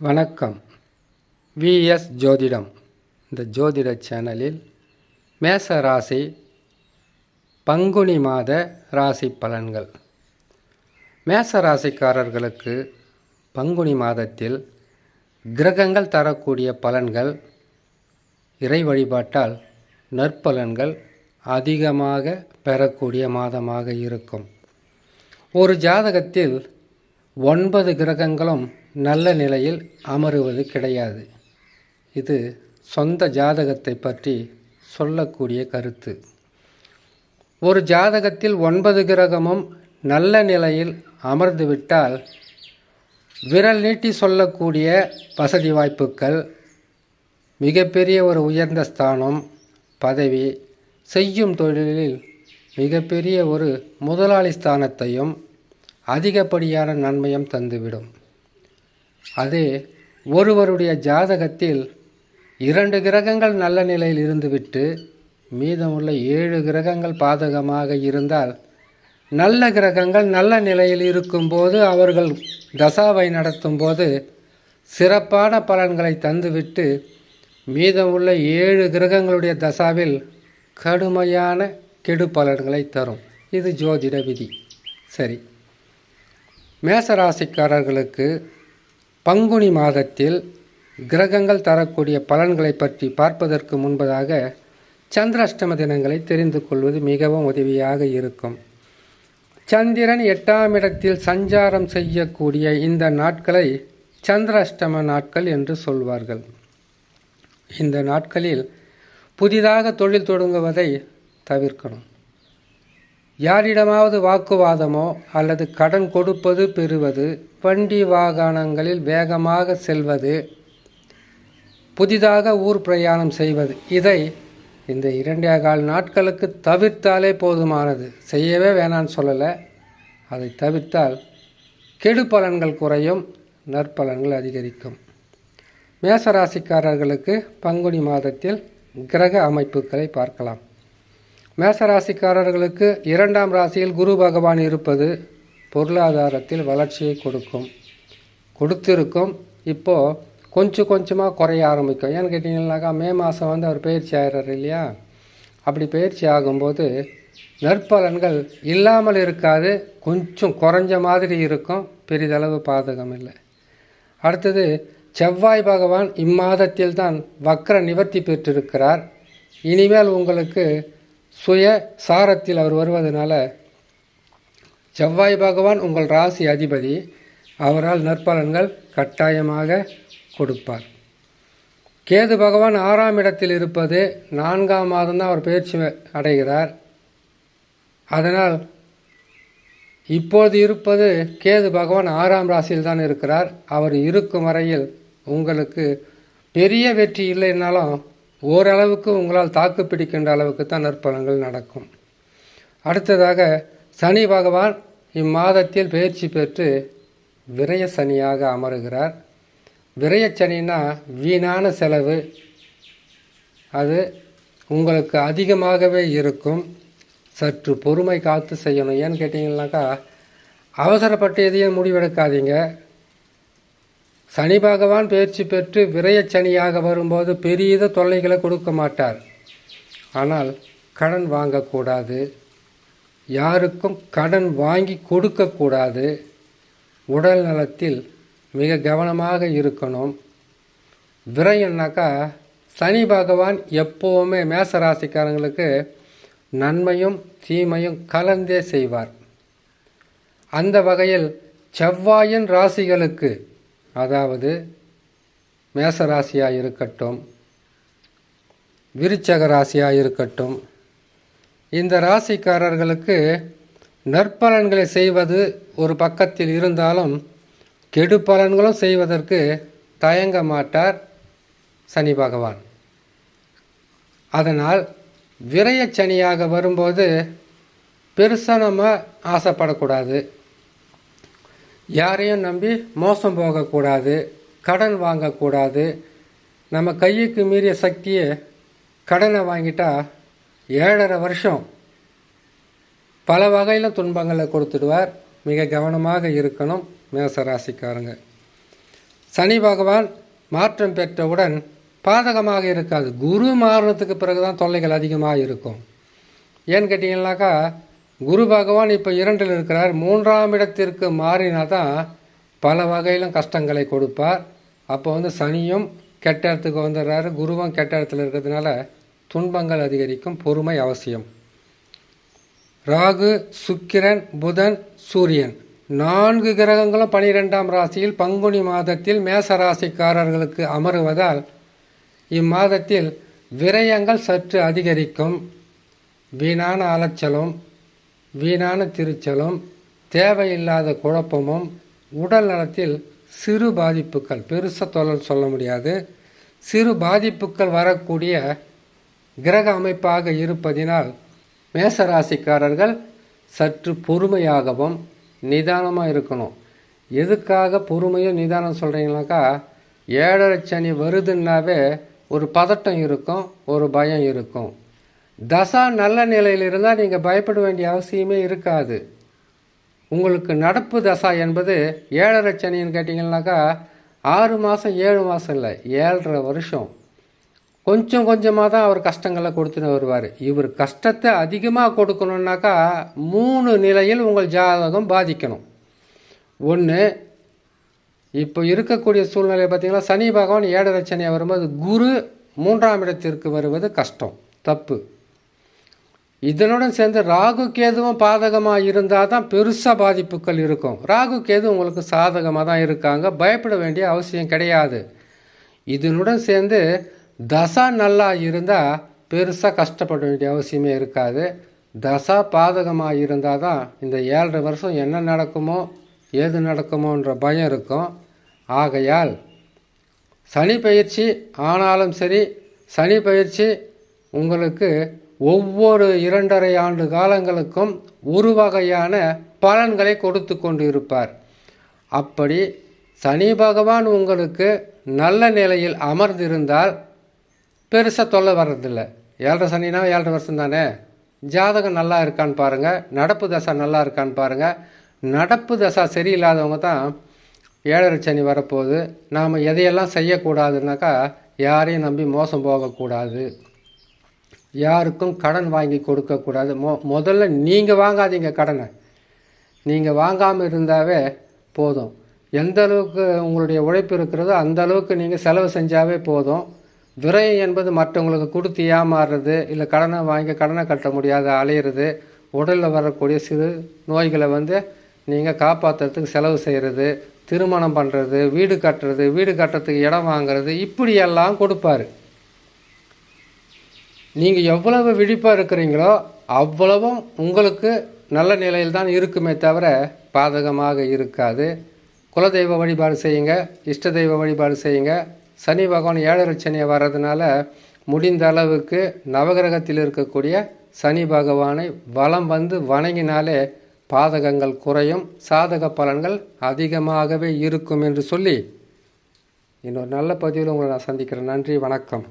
வணக்கம். விஎஸ் ஜோதிடம். இந்த ஜோதிட சேனலில் மேச ராசி பங்குனி மாத ராசி பலன்கள். மேச ராசிக்காரர்களுக்கு பங்குனி மாதத்தில் கிரகங்கள் தரக்கூடிய பலன்கள் இறை வழிபாட்டால் நற்பலன்கள் அதிகமாக பெறக்கூடிய மாதமாக இருக்கும். ஒரு ஜாதகத்தில் ஒன்பது கிரகங்களும் நல்ல நிலையில் அமருவது கிடையாது. இது சொந்த ஜாதகத்தை பற்றி சொல்லக்கூடிய கருத்து. ஒரு ஜாதகத்தில் ஒன்பது கிரகமும் நல்ல நிலையில் அமர்ந்துவிட்டால் விரல் நீட்டி சொல்லக்கூடிய வசதி வாய்ப்புகள் மிகப்பெரிய ஒரு உயர்ந்த ஸ்தானம் பதவி செய்யும் தொழிலில் மிகப்பெரிய ஒரு முதலாளி ஸ்தானத்தையும் அதிகப்படியான நன்மையும் தந்துவிடும். அதே ஒருவருடைய ஜாதகத்தில் இரண்டு கிரகங்கள் நல்ல நிலையில் இருந்துவிட்டு மீதமுள்ள ஏழு கிரகங்கள் பாதகமாக இருந்தால் நல்ல கிரகங்கள் நல்ல நிலையில் இருக்கும்போது அவர்கள் தசாவை நடத்தும்போது சிறப்பான பலன்களை தந்துவிட்டு மீதமுள்ள ஏழு கிரகங்களுடைய தசாவில் கடுமையான கெடு பலன்களை தரும். இது ஜோதிட விதி. சரி. மேசராசிக்காரர்களுக்கு பங்குனி மாதத்தில் கிரகங்கள் தரக்கூடிய பலன்களை பற்றி பார்ப்பதற்கு முன்பதாக சந்திராஷ்டம தினங்களை தெரிந்து கொள்வது மிகவும் உதவியாக இருக்கும். சந்திரன் எட்டாம் இடத்தில் சஞ்சாரம் செய்யக்கூடிய இந்த நாட்களை சந்திராஷ்டம நாட்கள் என்று சொல்வார்கள். இந்த நாட்களில் புதிதாக தொழில் தொடங்குவதை தவிர்க்கணும். யாரிடமாவது வாக்குவாதமோ அல்லது கடன் கொடுப்பது பெறுவது வண்டி வாகனங்களில் வேகமாக செல்வது புதிதாக ஊர் பிரயாணம் செய்வது. இதை இந்த இரண்டே கால் நாட்களுக்கு தவிர்த்தாலே போதுமானது. செய்யவே வேணான்னு சொல்லலை. அதை தவிர்த்தால் கெடு பலன்கள் குறையும் நற்பலன்கள் அதிகரிக்கும். மேசராசிக்காரர்களுக்கு பங்குனி மாதத்தில் கிரக அமைப்புகளை பார்க்கலாம். மேசராசிக்காரர்களுக்கு இரண்டாம் ராசியில் குரு பகவான் இருப்பது பொருளாதாரத்தில் வளர்ச்சியை கொடுக்கும். கொடுத்திருக்கும். இப்போது கொஞ்சம் கொஞ்சமாக குறைய ஆரம்பிக்கும். ஏன்னு கேட்டிங்கன்னாக்கா மே மாதம் வந்து அவர் பயிற்சி ஆகிறார் இல்லையா? அப்படி பயிற்சி ஆகும்போது நற்பலன்கள் இல்லாமல் இருக்காது. கொஞ்சம் குறைஞ்ச மாதிரி இருக்கும். பெரிதளவு பாதகம் இல்லை. அடுத்தது செவ்வாய் பகவான் இம்மாதத்தில் தான் வக்ர நிவர்த்தி பெற்றிருக்கிறார். இனிமேல் உங்களுக்கு சுய சாரத்தில் அவர் வருவதனால செவ்வாய் பகவான் உங்கள் ராசி அதிபதி அவரால் நற்பலன்கள் கட்டாயமாக கொடுப்பார். கேது பகவான் ஆறாம் இடத்தில் இருப்பது நான்காம் மாதம்தான் அவர் பயிற்சி அடைகிறார். அதனால் இப்போது இருப்பது கேது பகவான் ஆறாம் ராசியில் தான் இருக்கிறார். அவர் இருக்கும் வரையில் உங்களுக்கு பெரிய வெற்றி இல்லைன்னாலும் ஓரளவுக்கு உங்களால் தாக்கு பிடிக்கின்ற அளவுக்கு தான் நற்பலங்கள் நடக்கும். அடுத்ததாக சனி பகவான் இம்மாதத்தில் பயிற்சி பெற்று விரய சனியாக அமருகிறார். விரய சனின்னா வீணான செலவு. அது உங்களுக்கு அதிகமாகவே இருக்கும். சற்று பொறுமை காத்து செய்யணும். ஏன்னு கேட்டிங்கன்னாக்கா அவசரப்பட்டு எதையும் முடிவெடுக்காதீங்க. சனி பகவான் பயிற்சி பெற்று விரயச்சனியாக வரும்போது பெரிய தொல்லைகளை கொடுக்க மாட்டார். ஆனால் கடன் வாங்கக்கூடாது. யாருக்கும் கடன் வாங்கி கொடுக்கக்கூடாது உடல் நலத்தில் மிக கவனமாக இருக்கணும். விரயம்னாக்கா சனி பகவான் எப்போவுமே மேசராசிக்காரங்களுக்கு நன்மையும் தீமையும் கலந்தே செய்வார். அந்த வகையில் செவ்வாயின் ராசிகளுக்கு அதாவது மேசராசியாக இருக்கட்டும் விருச்சக ராசியாக இருக்கட்டும் இந்த ராசிக்காரர்களுக்கு நற்பலன்களை செய்வது ஒரு பக்கத்தில் இருந்தாலும் கெடு பலன்களும் செய்வதற்கு தயங்க மாட்டார் சனி பகவான். அதனால் விரயச்சனியாக வரும்போது பெருசாக நம்ம ஆசைப்படக்கூடாது. யாரையும் நம்பி மோசம் போகக்கூடாது கடன் வாங்கக்கூடாது. நம்ம கையுக்கு மீறிய சக்தியை கடனை வாங்கிட்டா ஏழரை வருஷம். பல வகையில் துன்பங்களை கொடுத்துடுவார். மிக கவனமாக இருக்கணும் மேச ராசிக்காரங்க சனி பகவான் மாற்றம் பெற்றவுடன் பாதகமாக இருக்காது. குரு மாறினத்துக்கு பிறகு தான் தொல்லைகள் அதிகமாக இருக்கும். ஏன்னு கேட்டிங்கன்னாக்கா குரு பகவான் இப்போ இரண்டில் இருக்கிறார். மூன்றாம் இடத்திற்கு மாறினா தான் பல வகையிலும் கஷ்டங்களை கொடுப்பார். அப்போ வந்து சனியும் கெட்ட இடத்துக்கு வந்துடுறாரு. குருவும் கெட்ட இடத்துல இருக்கிறதுனால துன்பங்கள் அதிகரிக்கும். பொறுமை அவசியம். ராகு சுக்கிரன் புதன் சூரியன். நான்கு கிரகங்களும் பனிரெண்டாம் ராசியில் பங்குனி மாதத்தில் மேச ராசிக்காரர்களுக்கு அமருவதால் இம்மாதத்தில் விரயங்கள் சற்று அதிகரிக்கும். வீணான அலைச்சலும் வீணான திருச்சலும் தேவையில்லாத குழப்பமும் உடல் நலத்தில் சிறு பாதிப்புகள். பெருசாக தொழில் சொல்ல முடியாது. சிறு பாதிப்புகள் வரக்கூடிய கிரக அமைப்பாக இருப்பதினால் மேசராசிக்காரர்கள் சற்று பொறுமையாகவும் நிதானமாக இருக்கணும். எதுக்காக பொறுமையும் நிதானம் சொல்கிறீங்களாக்கா ஏழரை சனி வருதுன்னாவே ஒரு பதட்டம் இருக்கும் ஒரு பயம் இருக்கும். தசா நல்ல நிலையில் இருந்தால் நீங்கள் பயப்பட வேண்டிய அவசியமே இருக்காது. உங்களுக்கு நடப்பு தசா என்பது ஏழரை சனின்னு கேட்டிங்கன்னாக்கா ஆறு மாதம் ஏழு மாதம் இல்லை ஏழரை வருஷம். கொஞ்சம் கொஞ்சமாக தான் அவர் கஷ்டங்களை கொடுத்துன்னு வருவார். இவர் கஷ்டத்தை அதிகமாக கொடுக்கணுன்னாக்கா மூணு நிலையில் உங்கள் ஜாதகம் பாதிக்கணும். ஒன்று இப்போ இருக்கக்கூடிய சூழ்நிலை பார்த்திங்கன்னா சனி பகவான் ஏழரை சனியாக வரும்போது குரு மூன்றாம் இடத்திற்கு வருவது கஷ்டம் தப்பு. இதனுடன் சேர்ந்து ராகு கேதுவும் பாதகமாக இருந்தால் தான் பெருசாக பாதிப்புகள் இருக்கும். ராகு கேது உங்களுக்கு சாதகமாக தான் இருக்காங்க. பயப்பட வேண்டிய அவசியம் கிடையாது. இதனுடன் சேர்ந்து தசா நல்லா இருந்தால் பெருசாக கஷ்டப்பட வேண்டிய அவசியமே இருக்காது. தசா பாதகமாக இருந்தால் தான் இந்த ஏழரை வருஷம் என்ன நடக்குமோ ஏது நடக்குமோன்ற பயம் இருக்கும். ஆகையால் சனி பயிற்சி ஆனாலும் சரி சனி பயிற்சி உங்களுக்கு ஒவ்வொரு இரண்டரை ஆண்டு காலங்களுக்கும் ஒரு வகையான பலன்களை கொடுத்து கொண்டு இருப்பார் அப்படி சனி பகவான் உங்களுக்கு நல்ல நிலையில் அமர்ந்திருந்தால் பெருசாக தொல்லை வர்றதில்லை. ஏழரை சனினா ஏழரை வருஷம் தானே? ஜாதகம் நல்லா இருக்கான்னு பாருங்கள் நடப்பு தசை நல்லா இருக்கான்னு பாருங்கள் நடப்பு தசா சரியில்லாதவங்க தான் ஏழரை சனி வரப்போகுது. நாம் எதையெல்லாம் செய்யக்கூடாதுனாக்கா யாரையும் நம்பி மோசம் போகக்கூடாது. யாருக்கும் கடன் வாங்கி கொடுக்கக்கூடாது மொ முதல்ல நீங்கள் வாங்காதீங்க கடனை. நீங்கள் வாங்காமல் இருந்தாவே போதும். எந்த அளவுக்கு உங்களுடைய உழைப்பு இருக்கிறதோ அந்த அளவுக்கு நீங்கள் செலவு செஞ்சாவே போதும். விரயம் என்பது மற்றவங்களுக்கு கொடுத்து ஏமாறுறது இல்லை கடனை வாங்கி கடனை கட்ட முடியாத அலையிறது உடலில் வரக்கூடிய சிறு நோய்களை வந்து நீங்கள் காப்பாற்றுறதுக்கு செலவு செய்கிறது திருமணம் பண்ணுறது வீடு கட்டுறது வீடு கட்டுறதுக்கு இடம் வாங்குறது இப்படியெல்லாம் கொடுப்பாரு. நீங்கள் எவ்வளவு விழிப்பாக இருக்கிறீங்களோ அவ்வளவும் உங்களுக்கு நல்ல நிலையில் தான் இருக்குமே தவிர பாதகமாக இருக்காது. குலதெய்வ வழிபாடு செய்யுங்க இஷ்ட தெய்வ வழிபாடு செய்யுங்க. சனி பகவான் ஏழரை சனியை வர்றதுனால முடிந்த அளவுக்கு நவகிரகத்தில் இருக்கக்கூடிய சனி பகவானை வலம் வந்து வணங்கினாலே பாதகங்கள் குறையும் சாதக பலன்கள் அதிகமாகவே இருக்கும் என்று சொல்லி இன்னொரு நல்ல பதிவில் உங்களை நான் சந்திக்கிறேன். நன்றி வணக்கம்.